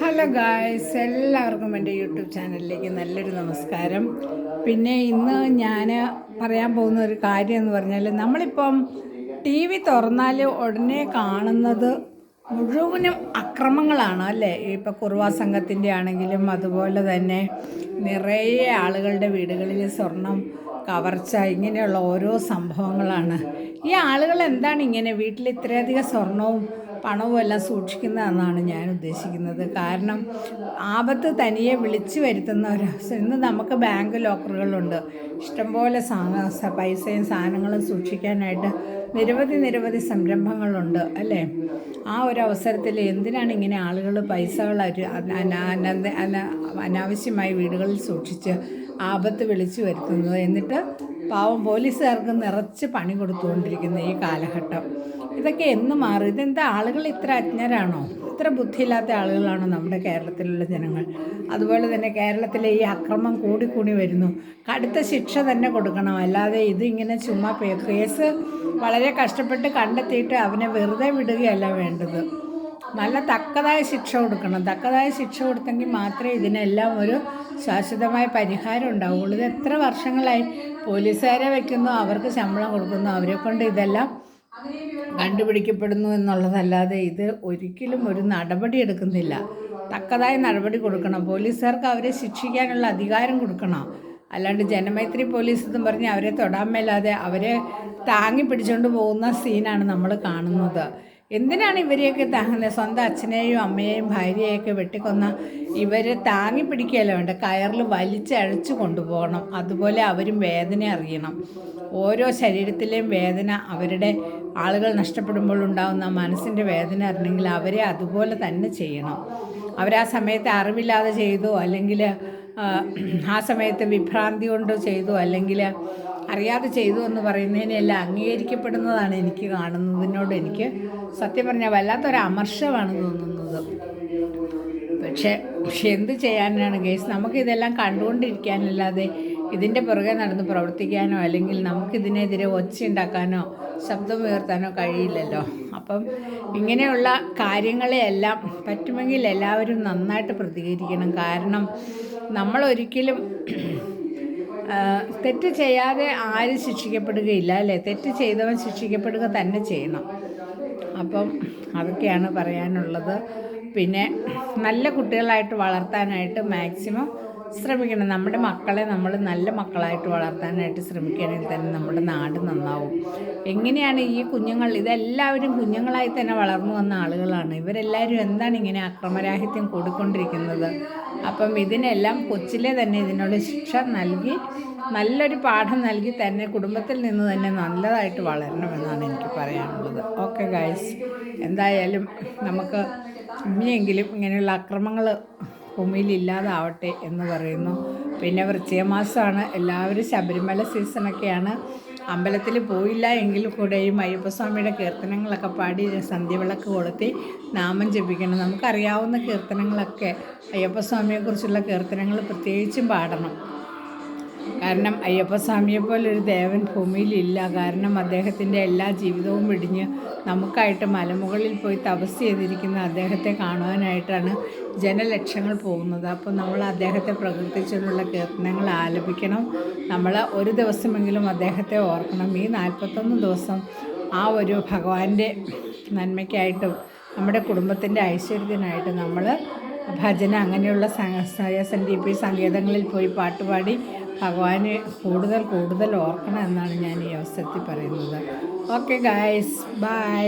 Hello guys എല്ലാവർക്കും എന്റെ YouTube ചാനലിലേക്ക് നല്ലൊരു നമസ്കാരം. പിന്നെ ഇന്ന് ഞാൻ പറയാൻ പോകുന്ന ഒരു കാര്യം എന്ന് പറഞ്ഞാൽ നമ്മളിപ്പം ടി വി തുറന്നാൽ ഉടനെ കാണുന്നത് മുഴുവനും അക്രമങ്ങളാണ് അല്ലേ? ഇപ്പോൾ കുറുവാ സംഘത്തിന്റെ ആണെങ്കിലും അതുപോലെ തന്നെ നിറയെ ആളുകളുടെ വീടുകളിൽ സ്വർണം കവർച്ച ഇങ്ങനെയുള്ള ഓരോ സംഭവങ്ങളാണ്. ഈ ആളുകൾ എന്താണ് ഇങ്ങനെ വീട്ടിൽ ഇത്രയധികം സ്വർണവും പണവും എല്ലാം സൂക്ഷിക്കുന്നതെന്നാണ് ഞാൻ ഉദ്ദേശിക്കുന്നത്. കാരണം ആപത്ത് തനിയെ വിളിച്ചു വരുത്തുന്ന ഒരവസ്ഥ ഇന്ന് നമുക്ക് ബാങ്ക് ലോക്കറുകളുണ്ട്. ഇഷ്ടംപോലെ സാ പൈസയും സാധനങ്ങളും സൂക്ഷിക്കാനായിട്ട് നിരവധി നിരവധി സംരംഭങ്ങളുണ്ട് അല്ലേ? ആ ഒരു അവസരത്തിൽ എന്തിനാണ് ഇങ്ങനെ ആളുകൾ പൈസകൾ അനാവശ്യമായി വീടുകളിൽ സൂക്ഷിച്ച് ആപത്ത് വിളിച്ചു വരുത്തുന്നത് എന്നിട്ട് പാവം പോലീസുകാർക്ക് നിറച്ച് പണി കൊടുത്തുകൊണ്ടിരിക്കുന്ന ഈ കാലഘട്ടം. ഇതൊക്കെ എന്ന് മാറും? ഇതെന്താ ആളുകൾ ഇത്ര അജ്ഞരാണോ? ഇത്ര ബുദ്ധിയില്ലാത്ത ആളുകളാണോ നമ്മുടെ കേരളത്തിലുള്ള ജനങ്ങൾ? അതുപോലെ തന്നെ കേരളത്തിലെ ഈ അക്രമം കൂടിക്കൂടി വരുന്നു. കടുത്ത ശിക്ഷ തന്നെ കൊടുക്കണം. അല്ലാതെ ഇതിങ്ങനെ ചുമ്മാ കേസ് വളരെ കഷ്ടപ്പെട്ട് കണ്ടെത്തിയിട്ട് അവനെ വെറുതെ വിടുകയല്ല വേണ്ടത്. നല്ല തക്കതായ ശിക്ഷ കൊടുക്കണം. തക്കതായ ശിക്ഷ കൊടുത്തെങ്കിൽ മാത്രമേ ഇതിനെല്ലാം ഒരു ശാശ്വതമായ പരിഹാരം ഉണ്ടാവുള്ളൂ ഇത് എത്ര വർഷങ്ങളായി പോലീസുകാരെ വയ്ക്കുന്നു അവർക്ക് ശമ്പളം കൊടുക്കുന്നു അവരെ കൊണ്ട് ഇതെല്ലാം കണ്ടുപിടിക്കപ്പെടുന്നു എന്നുള്ളതല്ലാതെ ഇത് ഒരിക്കലും ഒരു നടപടി എടുക്കുന്നില്ല. തക്കതായ നടപടി കൊടുക്കണം. പോലീസുകാർക്ക് അവരെ ശിക്ഷിക്കാനുള്ള അധികാരം കൊടുക്കണം. അല്ലാണ്ട് ജനമൈത്രി പോലീസ് എന്നും പറഞ്ഞ് അവരെ തൊടാൻ മേലാതെ അവരെ താങ്ങി പിടിച്ചുകൊണ്ട് പോകുന്ന സീനാണ് നമ്മൾ കാണുന്നത്. എന്തിനാണ് ഇവരെയൊക്കെ താങ്ങുന്നത് സ്വന്തം അച്ഛനെയും അമ്മയെയും ഭാര്യയെയൊക്കെ വെട്ടിക്കൊന്ന ഇവരെ താങ്ങി പിടിക്കുകയല്ല വേണ്ട? കയറിൽ വലിച്ചഴച്ചു കൊണ്ടുപോകണം. അതുപോലെ അവരും വേദന അറിയണം. ഓരോ ശരീരത്തിലെയും വേദന അവരുടെ ആളുകൾ നഷ്ടപ്പെടുമ്പോൾ ഉണ്ടാകുന്ന മനസ്സിന്റെ വേദന അറിഞ്ഞെങ്കിൽ അവരെ അതുപോലെ തന്നെ ചെയ്യണം. അവരാ സമയത്ത് അറിവില്ലാതെ ചെയ്തു അല്ലെങ്കിൽ ആ സമയത്ത് വിഭ്രാന്തി കൊണ്ട് ചെയ്തു അല്ലെങ്കിൽ അറിയാതെ ചെയ്തു എന്ന് പറയുന്നതിനെല്ലാം അംഗീകരിക്കപ്പെടുന്നതാണ് എനിക്ക് കാണുന്നതിനോട് എനിക്ക് സത്യം പറഞ്ഞാൽ വല്ലാത്തൊരു അമർഷമാണ് തോന്നുന്നത്. പക്ഷേ എന്ത് ചെയ്യാനാണ് ഗേസ്? നമുക്കിതെല്ലാം കണ്ടുകൊണ്ടിരിക്കാനല്ലാതെ ഇതിന്റെ പുറകെ നടന്ന് പ്രവർത്തിക്കാനോ അല്ലെങ്കിൽ നമുക്കിതിനെതിരെ ഒച്ചയുണ്ടാക്കാനോ ശബ്ദം ഉയർത്താനോ കഴിയില്ലല്ലോ. അപ്പം ഇങ്ങനെയുള്ള കാര്യങ്ങളെയെല്ലാം പറ്റുമെങ്കിൽ എല്ലാവരും നന്നായിട്ട് പ്രതികരിക്കണം. കാരണം നമ്മളൊരിക്കലും തെറ്റ് ചെയ്യാതെ ആരും ശിക്ഷിക്കപ്പെടുകയില്ല അല്ലേ? തെറ്റ് ചെയ്തവൻ ശിക്ഷിക്കപ്പെടുക തന്നെ ചെയ്യണം. അപ്പം അതൊക്കെയാണ് പറയാനുള്ളത്. പിന്നെ നല്ല കുട്ടികളായിട്ട് വളർത്താനായിട്ട് മാക്സിമം ശ്രമിക്കണം. നമ്മുടെ മക്കളെ നമ്മൾ നല്ല മക്കളായിട്ട് വളർത്താനായിട്ട് ശ്രമിക്കുകയാണെങ്കിൽ തന്നെ നമ്മുടെ നാട് നന്നാവും. എങ്ങനെയാണ് ഈ കുഞ്ഞുങ്ങൾ ഇതെല്ലാവരും കുഞ്ഞുങ്ങളായി തന്നെ വളർന്നു വന്ന ആളുകളാണ്. ഇവരെല്ലാവരും എന്താണ് ഇങ്ങനെ അക്രമരാഹിത്യം കൊടുക്കൊണ്ടിരിക്കുന്നത്? അപ്പം ഇതിനെല്ലാം കൊച്ചിലെ തന്നെ ഇതിനുള്ള ശിക്ഷ നൽകി നല്ലൊരു പാഠം നൽകി തന്നെ കുടുംബത്തിൽ നിന്ന് തന്നെ നല്ലതായിട്ട് വളരണമെന്നാണ് എനിക്ക് പറയാനുള്ളത്. ഓക്കെ ഗൈസ് എന്തായാലും നമുക്ക് ഇനിയെങ്കിലും ഇങ്ങനെയുള്ള അക്രമങ്ങൾ ഭൂമിയിൽ ഇല്ലാതാവട്ടെ എന്ന് പറയുന്നു. പിന്നെ വൃശ്ചികമാസമാണ്. എല്ലാവരും ശബരിമല സീസണൊക്കെയാണ്. അമ്പലത്തിൽ പോയില്ല എങ്കിൽ കൂടെയും അയ്യപ്പസ്വാമിയുടെ കീർത്തനങ്ങളൊക്കെ പാടി സന്ധ്യവിളക്ക് കൊളുത്തി നാമം ജപിക്കണം. നമുക്കറിയാവുന്ന കീർത്തനങ്ങളൊക്കെ അയ്യപ്പസ്വാമിയെക്കുറിച്ചുള്ള കീർത്തനങ്ങൾ പ്രത്യേകിച്ചും പാടണം. കാരണം അയ്യപ്പസ്വാമിയെ പോലൊരു ദേവൻ ഭൂമിയിലില്ല കാരണം അദ്ദേഹത്തിന്റെ എല്ലാ ജീവിതവും വെടിഞ്ഞ് നമുക്കായിട്ട് മലമുകളിൽ പോയി തപസ് ചെയ്തിരിക്കുന്ന അദ്ദേഹത്തെ കാണുവാനായിട്ടാണ് ജനലക്ഷങ്ങൾ പോകുന്നത്. അപ്പോൾ നമ്മൾ അദ്ദേഹത്തെ പ്രകീർത്തിച്ചുള്ള കീർത്തനങ്ങൾ ആലപിക്കണം. നമ്മൾ ഒരു ദിവസമെങ്കിലും അദ്ദേഹത്തെ ഓർക്കണം. ഈ നാൽപ്പത്തൊന്ന് ദിവസം ആ ഒരു ഭഗവാന്റെ നന്മയ്ക്കായിട്ടും നമ്മുടെ കുടുംബത്തിന്റെ ഐശ്വര്യത്തിനായിട്ട് നമ്മൾ ഭജന അങ്ങനെയുള്ള പി സങ്കേതങ്ങളിൽ പോയി പാട്ടുപാടി ഭഗവാനെ കൂടുതൽ കൂടുതൽ ഓർക്കണം എന്നാണ് ഞാൻ ഈ അവസരത്തിൽ പറയുന്നത്. Okay guys bye